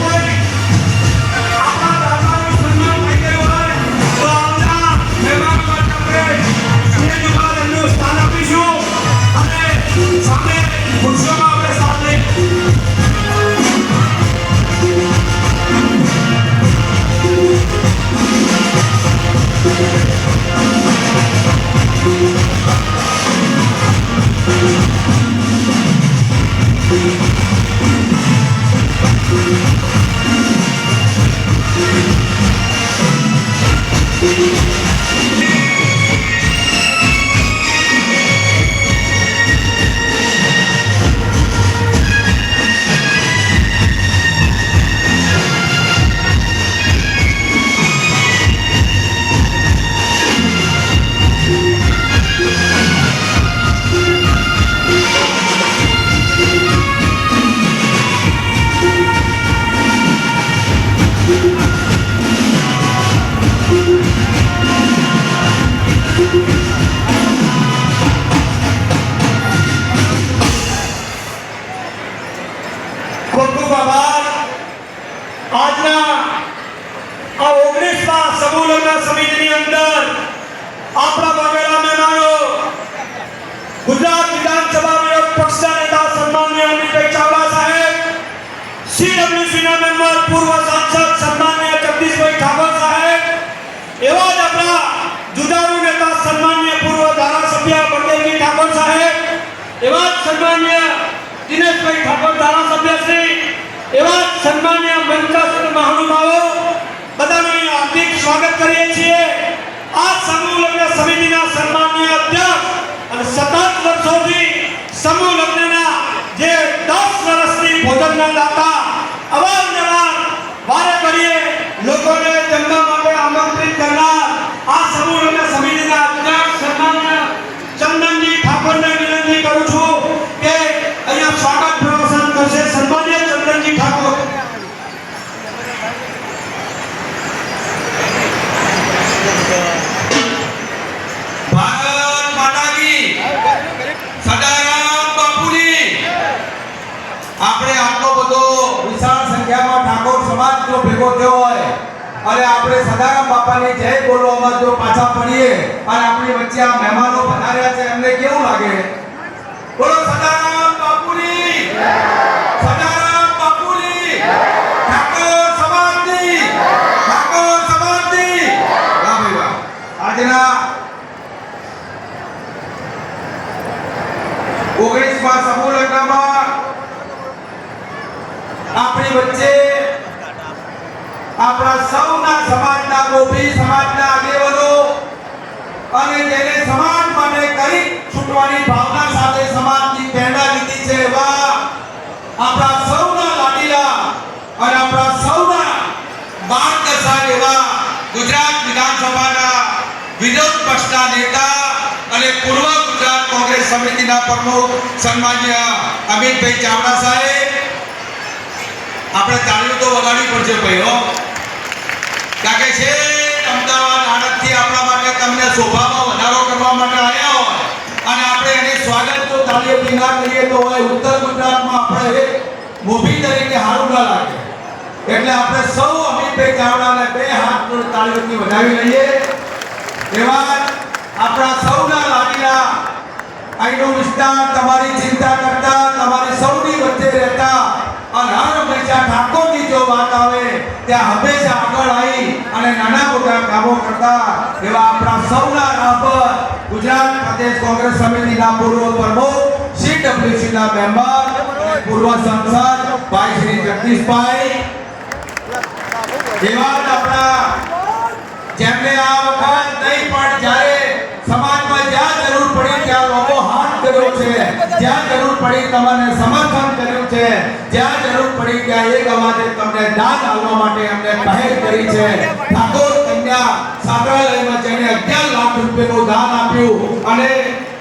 Let's. CWC ના member પૂર્વ સ્વાગત કરીએ છીએ. આ સમૂહ લગ્ન સમિતિના સન્માનીય અધ્યક્ષ અને સતત વર્ષોથી સમૂહ જે દસ વર્ષથી ભોજનના દાતા આપણે આટલો બધો વિશાળ સંખ્યામાં ઠાકોર સમાજ જો ભેગો થયો હોય. અને આપણે સદારામ બાપાની જય બોલવામાં જો પાછા પડીએ અને આપણી વચ્ચે આ મહેમાનો પધાર્યા છે, એમને કેવું લાગે બોલો સદારામ બાપુની સદારામ બાપુની ઠાકોર સમાજની ઠાકોર સમાજની વાહ ભાઈ વાહ આજના ઓગણીસમાં સમૂહ લગ્નમાં આપણી વચ્ચે આપણા સૌના સમાજના ગોપી, સમાજના આગેવાનો અને જેને સમાજ માટે કરી છૂટવાની ભાવના સાથે સમાજની પ્રેરણા લીધી છે એવા આપણા સૌના લાડીલા અને આપણા સૌના માર્ગદર્શક એવા ગુજરાત વિધાનસભાના વિરોધ પક્ષના નેતા અને પૂર્વ ગુજરાત કોંગ્રેસ સમિતિના પ્રમુખ સન્માન્ય અમિતભાઈ ચાવડા સાહેબ. આપણે તાળીઓ તો વગાડવી પડશે ભાઈ હો કારણ છે, અમદાવાદ આણંદથી આપણા માટે તમને શોભામાં વધારો કરવા માટે આવ્યા હોય. અને આપણે એને સ્વાગત તો તાળીઓ ના કરીએ તો હોય, ઉત્તર ગુજરાતમાં આપણે મૂવી તરીકે સારું ના લાગે. એટલે આપણે સૌ અમિતભાઈ ચાવડાને બે હાથ તાળીઓથી વધાવી લઈએ. એવા આપણા સૌના લાડીલા આઈનો વિસ્તાર, તમારી ચિંતા કરતા, તમારી સૌની વચ્ચે રહેતા અને હર હંમેશા આવે ત્યાં હંમેશા આગળ આવી અને નાના મોટા કામો કરતા એવા આપણા સૌના રાપર ગુજરાત પ્રદેશ કોંગ્રેસ સમિતિના પૂર્વ પ્રમુખ સી ના મેમ્બર પૂર્વ સંસદ ભાઈ શ્રી જગદીશભાઈ. એવા આપણા જેમને આ વખત નહીં પણ જ્યારે કર્યો છે. જ્યાં જરૂર પડી તમને સમર્થન કર્યું છે. જ્યાં જરૂર પડી ત્યાં એક અમારે તમને દાન આપવા માટે અમને પહેલ કરી છે. ઠાકોર કન્યા સાગરાલયમાં જેને 11 લાખ રૂપિયાનું દાન આપ્યું અને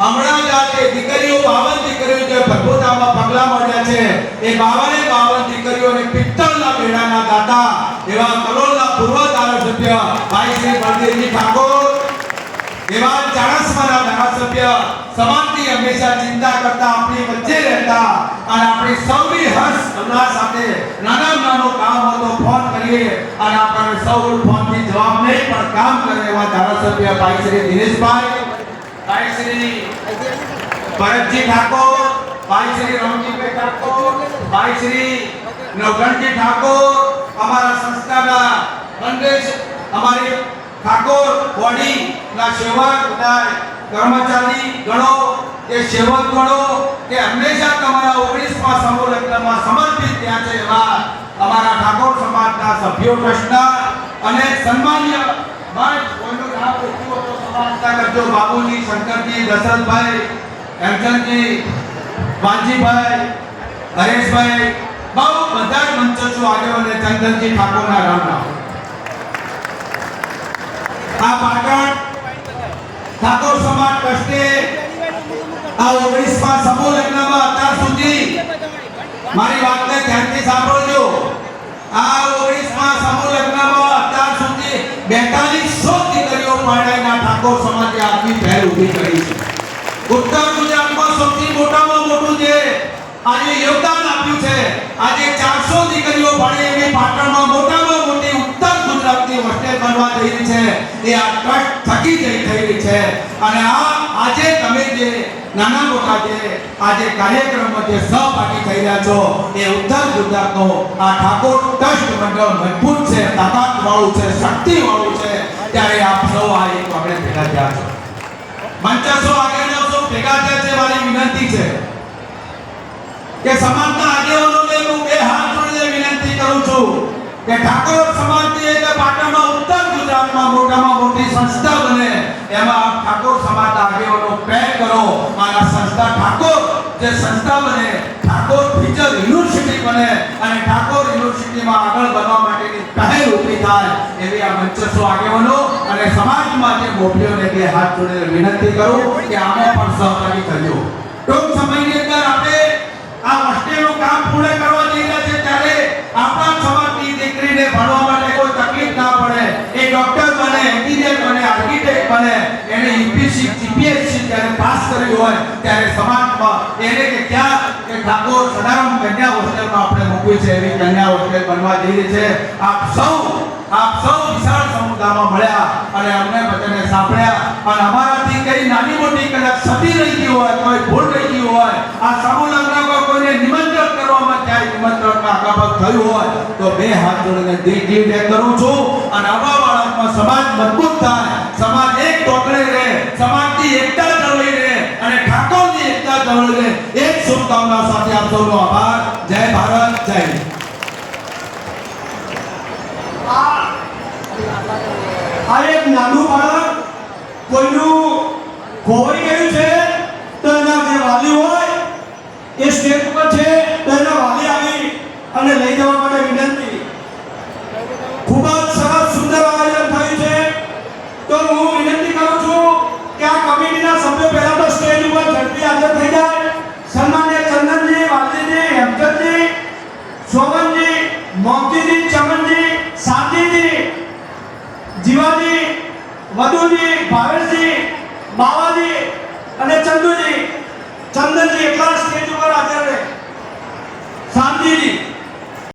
હમણાં જ આ જે દીકરીઓ બાવન દીકરીઓ જે ભગવતામાં પગલા મળ્યા છે. એ બાવને બાવન દીકરીઓને પિત્તળના મેળાના દાતા એવા કલોલના પૂર્વ ધારાસભ્ય ભાઈ શ્રી બળદેવજી ઠાકોર, એવા ચાણસમાના ધારાસભ્ય સમાજની હંમેશા ચિંતા કરતા આપણી વચ્ચે રહેતા અને આપણી સૌની હર્ષ હમણાં સાથે નાના નાનો કામ હોય ફોન કરીએ અને આપણને સૌ ફોનથી જવાબ નહીં, પણ કામ કરે એવા ધારાસભ્ય ભાઈ શ્રી દિનેશભાઈ, ભાઈ શ્રી ભરતજી ઠાકોર, ભાઈ શ્રી રમજીભાઈ ઠાકોર, ભાઈ શ્રી નવગણજી ઠાકોર, અમારા સંસ્થાના મંડળ અમારી ઠાકોર બોડી ના સેવક, બધા કર્મચારી ગણો, કે સેવક ગણો, કે હંમેશા તમારા ઓગણીસમાં સમૂહ ત્યાં છે એવા અમારા ઠાકોર સમાજના સભ્યો ટ્રસ્ટના અને સન્માનીય મંચ બાબુજી, શંકરજી, દશરથભાઈ, હેમચંદજી વાંજીભાઈ હરેશભાઈ બહુ બધા જ મંચસ્સો આગેવાને ચંદનજી ઠાકોરના રામ રામ. આ ટ્રસ્ટે આ ઓગણીસમાં સમૂહ લગ્નમાં અત્યાર સુધી મારી વાતને ધ્યાનથી સાંભળજો। આ ઓગણીસમાં સમૂહ લગ્નમાં અત્યાર સુધી બેતાલીસો દીકરીઓ પરણાઈના ઠાકોર સમાજે આગવી પહેલ ઊભી કરી છે. ઉત્તર ગુજરાતમાં સૌથી મોટામાં મોટું જે આજે યોગદાન આપ્યું છે, આજે ચારસો દીકરીઓ ભણે એવી પાટણમાં મોટામાં મોટી ઉત્તર ગુજરાતની હોસ્ટેલ બનવા જઈ રહી છે. એ આ કટ થકી જઈ થઈ રહી છે. અને આ આજે તમે જે નાના મોટા જે આજે કાર્યક્રમમાં જે સહભાગી થઈ રહ્યા છો, એ ઉત્તર ગુજરાતનો આ ઠાકોર ટ્રસ્ટ મંડળ મજબૂત છે, તાકાતવાળું છે શક્તિ વાળું છે. ત્યારે આપ સૌ આ એક આપણે ભેગા થયા છો. મંચસો આગળ ભેગા થયા છે, મારી વિનંતી છે કે સમાજના આગેવાનોને જે સંસ્થા બને, ઠાકોર ફીચર યુનિવર્સિટી બને અને ઠાકોર યુનિવર્સિટીમાં આગળ વધવા માટેની પહેલ ઊભી થાય એવી આ મંચસ્વ આગેવાનો અને સમાજમાં જે મોભીઓને બે હાથ જોડીને વિનંતી કરું કે આમાં પણ સહભાગી થજો. ટૂંક સમયની અંદર આપણે આ હોસ્ટેલનું કામ પૂર્ણ કરવા જઈ રહ્યા છે ત્યારે આપણા સમાજની દીકરીને ભણવા માટે કોઈ તકલીફ ના પડે. એ ડોક્ટર બને એન્જિનિયર બને આર્કિટેક્ટ બને, એને યુપીએસસી જીપીએસસી જ્યારે પાસ કરી હોય ત્યારે સમાજમાં એને કે ક્યાં કે ઠાકોર સદારામ કન્યા હોસ્ટેલમાં આપણે મૂકવી છે. એવી કન્યા હોસ્ટેલ બનવા જઈ રહી છે. આપ સૌ આપ સૌ વિશાળ સમુદાયમાં મળ્યા અને અમને બધાને સાંભળ્યા. અને અમારાથી કઈ નાની મોટી કદાચ સતી રહી ગઈ હોય, કોઈ ભૂલ રહી ગઈ હોય, આ સમૂહ કોઈને નિમંત્રણ કરવામાં ક્યાંય નિમંત્રણમાં અકાબત થયું હોય, તો બે હાથ જોડીને દિલ દીવ કરું છું. અને આવા બાળકમાં સમાજ મજબૂત થાય. સમાજ એક ટોકડે રહે. સમાજની એકતા રહે એક શુભકામના સાથે આપ સૌનો આભાર. જય ભારત જય આ એક નાનું બાળક